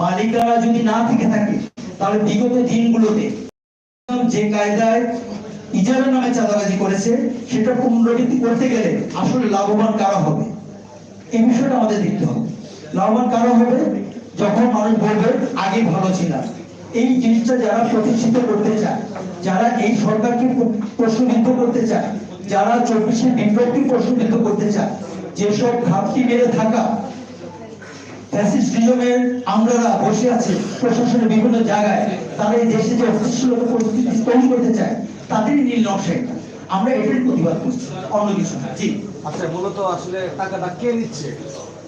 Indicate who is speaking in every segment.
Speaker 1: মালিকানা যদি না থেকে থাকে, তাহলে বিগত দিনগুলোতে যে কায়দায় ইজারার নামে চাঁদাবাজি করেছে, সেটা পুনরাবৃত্তি করতে গেলে আসলে লাভবান কারা হবে? এই বিষয়টা আমাদের দেখতে হবে। লাভবান কারা হবে? যখন মানুষ বলবে, আগে ভালো ছিলাম। এই জিনিসটা যারা প্রতিষ্ঠিত করতে চায়, যারা এই সরকারকে প্রশ্নবিদ্ধ করতে চায়, যারা চব্বিশে বিপ্লবকে প্রশ্নবিদ্ধ করতে চায়, যেসব ঘাপটি মেরে থাকা বসে আছে প্রশাসনের বিভিন্ন জায়গায়। তারা এই দেশে যে অস্থিতিশীলতা পরিস্থিতি তৈরি করতে চায় তাদেরই নীল নকশা এটা। আমরা এটাই প্রতিবাদ করছি অন্য কিছু না। জি।
Speaker 2: আচ্ছা মূলত আসলে টাকাটা কে নিচ্ছে?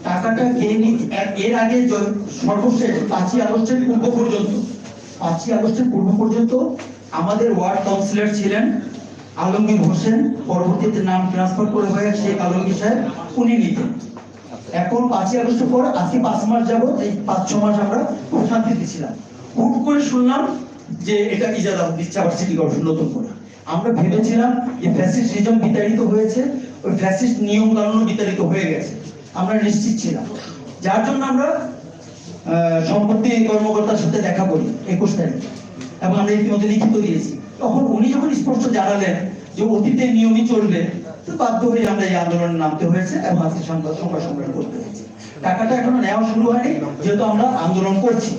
Speaker 1: টাকাটা কে নি- এর- এর আগে সর্বশেষ পাঁচই আগস্টের পূর্ব পর্যন্ত পাঁচই আগস্টের পূর্ব পর্যন্ত আমাদের ওয়ার্ড কাউন্সিলর ছিলেন আলমগীর হোসেন। পরবর্তীতে নাম ট্রান্সফার করে হয়ে শেখ আলমগীর সাহেব উনি নিতেন। এখন পাঁচই আগস্টের পর আজকে পাঁচ মাস যাব এই পাঁচ, ছ মাস আমরা খুব শান্তিতে ছিলাম। হুট করে শুনলাম যে এটা ইজারা দিচ্ছে আবার সিটি কর্পোরেশন নতুন করে। আমরা ভেবেছিলাম যে ফ্যাসিস্ট রিজম বিতাড়িত হয়েছে, ওই ফ্যাসিস্ট নিয়ম কানুন বিতাড়িত হয়ে গেছে। আমরা নিশ্চিত ছিলাম। যার জন্য আমরা সম্পত্তি কর্মকর্তার সাথে দেখা করি, একুশ তারিখে। এবং আমরা ইতিমধ্যে লিখিত দিয়েছি। তখন উনি যখন স্পষ্ট জানালেন যে অতীতের নিয়মই চলবে তো বাধ্য হয়ে আমরা এই আন্দোলনে নামতে হয়েছে এবং আজকে সংবাদ সংবাদ সম্মেলন করতে হয়েছে টাকাটা এখনও নেওয়া শুরু হয়নি যেহেতু আমরা আন্দোলন করছি।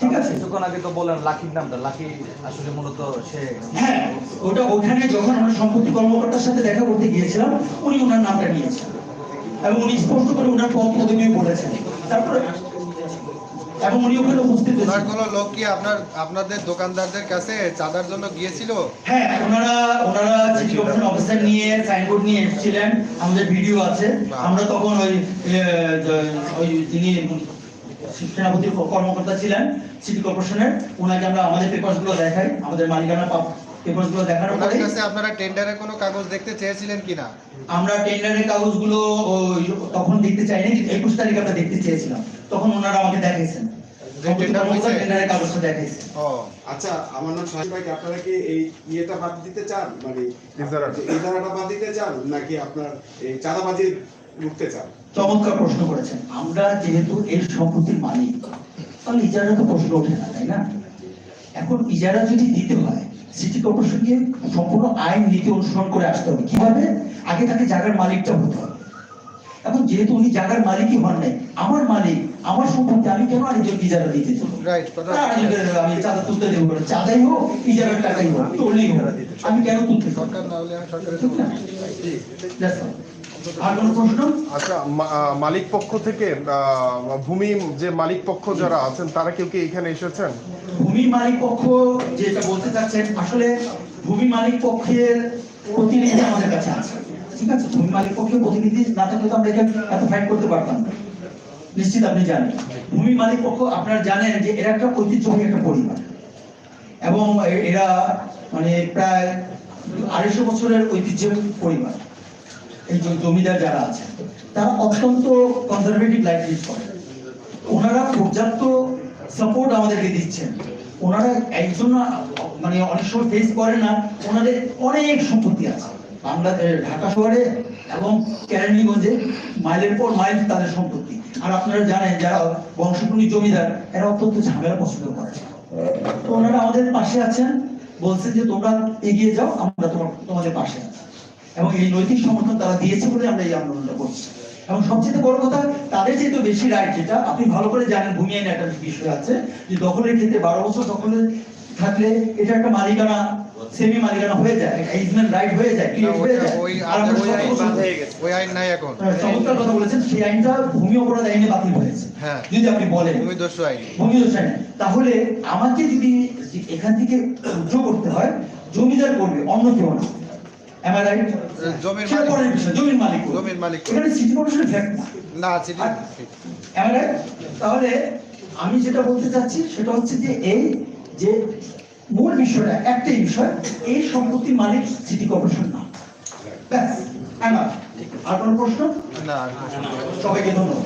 Speaker 1: ঠিক আছে?
Speaker 2: কিছুক্ষণ আগে তো বললেন লাকির নামটা লাকি আসলে মূলত সে
Speaker 1: হ্যাঁ ওটা ওখানে যখন আমরা সম্পত্তি কর্মকর্তার সাথে দেখা করতে গিয়েছিলাম উনি ওনার নামটা নিয়েছেন এবং উনি স্পষ্ট করে ওনার পদ পদবিও বলেছেন। তারপরে এবং উনি ওখানে উপস্থিত
Speaker 3: ওনার কোন লোক কি আপনার আপনাদের দোকানদারদের কাছে চাঁদার জন্য গিয়েছিল?
Speaker 1: হ্যাঁ ওনারা ওনারা চিঠি অফিসার নিয়ে সাইনবোর্ড নিয়ে এসেছিলেন। আমাদের ভিডিও আছে। আমরা তখন ওই ওই যিনি সেনাপতির কর্মকর্তা ছিলেন সিটি কর্পোরেশনের ওনাকে আমরা আমাদের পেপারসগুলো দেখাই। আমাদের মালিকানা পেপারস দেখানোর পরে
Speaker 3: কাছে আপনারা টেন্ডারের কোনো কাগজ দেখতে চেয়েছিলেন কিনা?
Speaker 1: আমরা টেন্ডারের কাগজগুলো তখন দেখতে চাইনি একুশ তারিখ আমরা দেখতে চেয়েছিলাম। তখন ওনারা আমাকে দেখাইছেন।
Speaker 4: আচ্ছা আমার নাম সাহেব ভাই আপনারা কি এই ইয়েটা বাদ দিতে চান? মানে
Speaker 3: ইজারাটা।
Speaker 4: ইজারাটা বাদ দিতে চান নাকি আপনার এই চাঁদাবাজি রুখতে চান?
Speaker 1: চমৎকার প্রশ্ন করেছেন। আমরা যেহেতু এই সম্পত্তির মালিক তাহলে ইজারা তো প্রশ্ন ওঠে না তাই না? এখন ইজারা যদি দিতে হয় সিটি কর্পোরেশনকে সম্পূর্ণ আইন নীতি অনুসরণ করে আসতে হবে। কীভাবে? আগে তাকে জায়গার মালিকটা হতে হবে। এখন যেহেতু উনি জায়গার মালিকই হন নাই আমার মালিক আমার সম্পত্তি আমি কেন আরেকজন ইজারা দিতে আমি চাঁদা তুলতে দেবো। চাঁদাই হোক ইজারার টাকাই হোক আমি কেন তুলতে
Speaker 3: সরকার না হলে সরকার। সরকারের
Speaker 1: আর কোনো প্রশ্ন?
Speaker 5: আচ্ছা মালিক পক্ষ থেকে ভূমি যে মালিক পক্ষ যারা আছেন তারা কেউ কি এখানে এসেছেন?
Speaker 1: ভূমি মালিক পক্ষ যেটা বলতে চাচ্ছেন আসলে ভূমি মালিক পক্ষের প্রতিনিধি আমাদের কাছে আছে। ঠিক আছে? ভূমি মালিক পক্ষের প্রতিনিধি না থাকলে তো আমরা এত ফাইট করতে পারতাম না। নিশ্চিত আপনি জানেন। ভূমি মালিক পক্ষ আপনারা জানেন যে এরা একটা ঐতিহ্যবাহী একটা পরিবার। এবং এরা মানে প্রায় আড়াইশো বছরের ঐতিহ্যের পরিবার। এই যে জমিদার যারা আছে তারা অত্যন্ত কনজারভেটিভ লাইফ লিড করে ওনারা পর্যাপ্ত সাপোর্ট আমাদেরকে দিচ্ছেন। ওনারা একজন মানে অনেক সময় ফেস করে না, ওনাদের অনেক সম্পত্তি আছে। বাংলাদেশ ঢাকা শহরে এবং কেরানীগঞ্জে মাইলের পর মাইল তাদের সম্পত্তি। আর আপনারা জানেন, যারা বংশপুরী জমিদার, এরা অত্যন্ত ঝামেলা পছন্দ করে। তো ওনারা আমাদের পাশে আছেন, বলছেন যে তোমরা এগিয়ে যাও, আমরা তোমার, তোমাদের পাশে আছি। এবং এই নৈতিক সমর্থন তারা দিয়েছে বলে আমরা এই আন্দোলনটা করছি। এবং সবচেয়ে বড় কথা তাদের যেহেতু বেশি রাইট যেটা আপনি ভালো করে জানেন ভূমি আইনে একটা বিষয় আছে যে দখলের ক্ষেত্রে বারো বছর দখলে থাকলে এটা একটা মালিকানা সেমি মালিকানা হয়ে যায় ইজমেন্ট রাইট হয়ে যায় ক্লিয়ার হয়ে যায়। আর আমরা
Speaker 3: ওই আইন নাই এখন।
Speaker 1: হ্যাঁ, চমৎকার কথা বলেছেন সেই আইনটা ভূমি অপরাধ আইনে বাতিল হয়েছে।
Speaker 3: হ্যাঁ।
Speaker 1: যদি আপনি বলেন
Speaker 3: ভূমি দস্যু আইন।
Speaker 1: ভূমি দোষ আইনে। তাহলে আমাকে যদি এখান থেকে করতে হয় জমিদার করবে অন্য কেউ না। Right?
Speaker 3: জমির
Speaker 1: পরের বিষয়, জমির মালিক।
Speaker 3: জমির মালিক।
Speaker 1: এখানে সিটি কর্পোরেশনের ফ্যাক্ট না
Speaker 3: চিঠি
Speaker 1: Am I তাহলে আমি যেটা বলতে চাচ্ছি সেটা হচ্ছে যে এই যে মূল বিষয়টা একটাই বিষয় এই সম্পত্তির মালিক সিটি কর্পোরেশন না ব্যাস আমার আর কোনো প্রশ্ন
Speaker 3: না
Speaker 1: সবাইকে ধন্যবাদ